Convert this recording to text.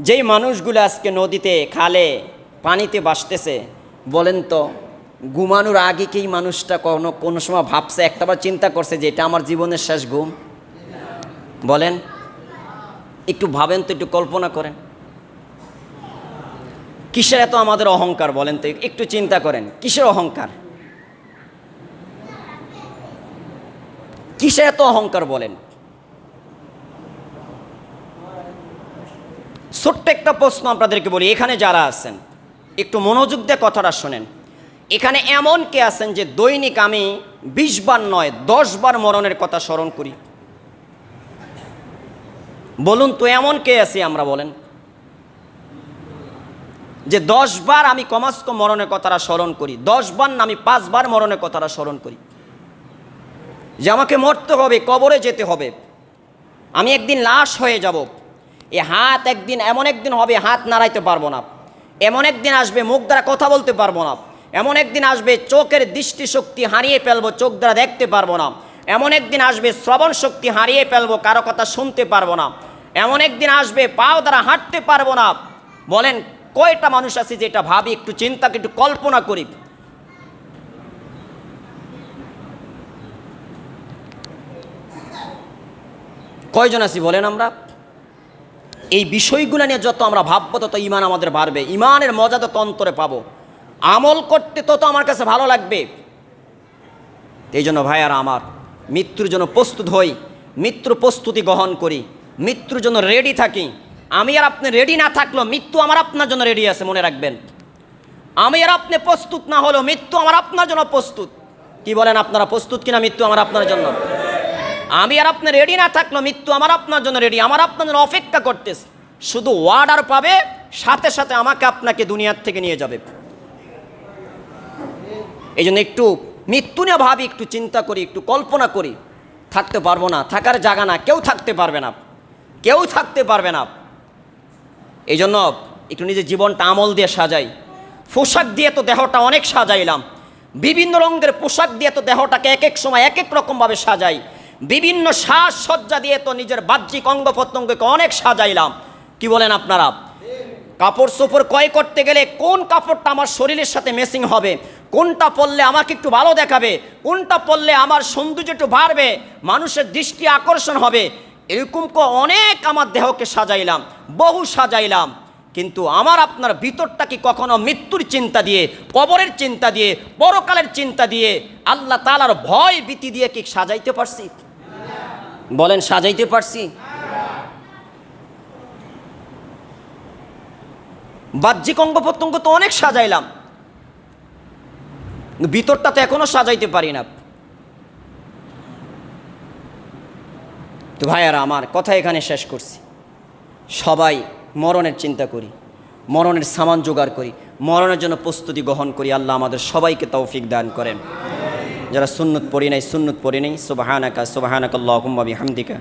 যেই মানুষগুলো আজকে নদীতে, খালে পানিতে বাসতেছে বলেন তো, ঘুমানোর আগে কি মানুষটা কোনো কোনো সময় ভাবছে, একটাবার চিন্তা করছে যে এটা আমার জীবনের শেষ ঘুম? বলেন। একটু ভাবেন তো, একটু কল্পনা করেন। কিসের এত আমাদের অহংকার, বলেন তো, একটু চিন্তা করেন, কিসের অহংকার? কিসের এত অহংকার, বলেন? ছোট্ট একটা প্রশ্ন আপনাদেরকে বলি, এখানে যারা আছেন, একটু মনোযোগ দিয়ে কথাটা শোনেন। এখানে এমন কে আছেন যে দৈনিক আমি বিশ বার নয়, দশ বার মরণের কথা স্মরণ করি? বলুন তো, এমন কে আছি আমরা বলেন? যে দশ বার আমি কমাস্ক মরণের কথাটা স্মরণ করি, দশ বার না আমি পাঁচবার মরণের কথাটা স্মরণ করি। যে আমাকে মরতে হবে, কবরে যেতে হবে। আমি একদিন লাশ হয়ে যাব। এ হাত একদিন, এমন একদিন হবে হাত নাড়াইতে পারব না। এমন একদিন আসবে মুখ দ্বারা কথা বলতে পারব না। এমন একদিন আসবে চোখের দৃষ্টিশক্তি হারিয়ে ফেলব, চোখ দ্বারা দেখতে পারব না। এমন একদিন আসবে শ্রবণ শক্তি হারিয়ে ফেলব, কারও কথা শুনতে পারব না। এমন একদিন আসবে পাও দ্বারা হাঁটতে পারব না। বলেন, কয়টা মানুষ আছে যেটা ভাবি, একটু চিন্তাকে একটু কল্পনা করি। কয়জন আছি বলেন আমরা? এই বিষয়গুলো নিয়ে যত আমরা ভাববো, তত ইমান আমাদের বাড়বে। ইমানের মজা তত অন্তরে পাবো। আমল করতে তত আমার কাছে ভালো লাগবে। এই জন্য ভাই আর আমার, মৃত্যুর জন্য প্রস্তুত হই, মৃত্যুর প্রস্তুতি গ্রহণ করি, মৃত্যুর জন্য রেডি থাকি। আমি আর আপনি রেডি না থাকলেও মৃত্যু আমার আপনার জন্য রেডি আছে, মনে রাখবেন। আমি আর আপনি প্রস্তুত না হলেও মৃত্যু আমার আপনার জন্য প্রস্তুত। কি বলেন আপনারা, প্রস্তুত কিনা মৃত্যু আমার আপনার জন্য? আমি আর আপনি রেডি না থাকলেও মৃত্যু আমার আপনার জন্য রেডি আমার আপনার জন্য অপেক্ষা করতেছে। শুধু ওয়ার্ডার পাবে, সাথে সাথে আমাকে আপনাকে দুনিয়ার থেকে নিয়ে যাবে। এই জন্য একটু মৃত্যু নিয়ে ভাবি, একটু চিন্তা করি, একটু কল্পনা করি। থাকতে পারব না, থাকার জায়গা না, কেউ থাকতে পারবে না। কেউ থাকতে পারবে না। এই জন্য একটু নিজের জীবনটা আমল দিয়ে সাজাই। পোশাক দিয়ে তো দেহটা অনেক সাজাইলাম। বিভিন্ন রঙের পোশাক দিয়ে তো দেহটাকে এক এক সময় এক এক রকমভাবে সাজাই। বিভিন্ন সাজসজ্জা দিয়ে তো নিজের বাহ্যিক অঙ্গ প্রত্যঙ্গকে অনেক সাজাইলাম। কি বলেন আপনারা? কাপড় চোপড় ক্রয় করতে গেলে কোন কাপড়টা আমার শরীরের সাথে মেসিং হবে? কোনটা পরলে আমাকে একটু ভালো দেখাবে? কোনটা পরলে আমার সৌন্দর্য একটু বাড়বে? মানুষের দৃষ্টি আকর্ষণ হবে। এরকম অনেক আমার দেহকে সাজাইলাম, বহু সাজাইলাম। কিন্তু আমার আপনার ভিতরটা কি কখনো মৃত্যুর চিন্তা দিয়ে, কবরের চিন্তা দিয়ে, পরকালের চিন্তা দিয়ে আল্লাহ তালার ভয় ভীতি দিয়ে কি সাজাইতে পারছি? বলেন, সাজাইতে পারছি? বাহ্যিক অঙ্গ প্রত্যঙ্গ তো অনেক সাজাইলাম। ভিতরটা তো এখনও সাজাইতে পারি না। তো ভাইয়ারা, আমার কথা এখানে শেষ করছি। সবাই মরণের চিন্তা করি, মরণের সামান জোগাড় করি, মরণের জন্য প্রস্তুতি গ্রহণ করি। আল্লাহ আমাদের সবাইকে তৌফিক দান করেন। যারা সুন্নত পড়ি নাই সুন্নত পড়ি নাই সুবাহানাকা সুবাহানাকাল্লাহুম্মা বিহামদিকা